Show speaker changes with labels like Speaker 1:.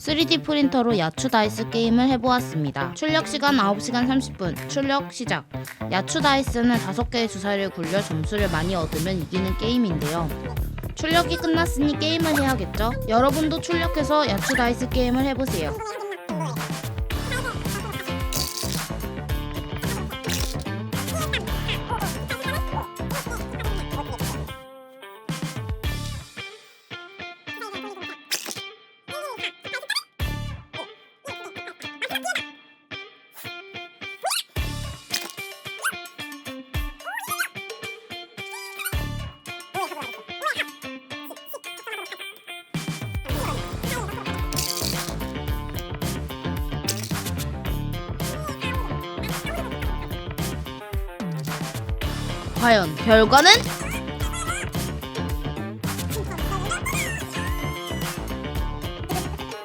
Speaker 1: 3D 프린터로 야추 다이스 게임을 해보았습니다. 출력 시간 9시간 30분. 출력 시작. 야추 다이스는 5개의 주사위를 굴려 점수를 많이 얻으면 이기는 게임인데요. 출력이 끝났으니 게임을 해야겠죠? 여러분도 출력해서 야추 다이스 게임을 해보세요. 과연 결과는?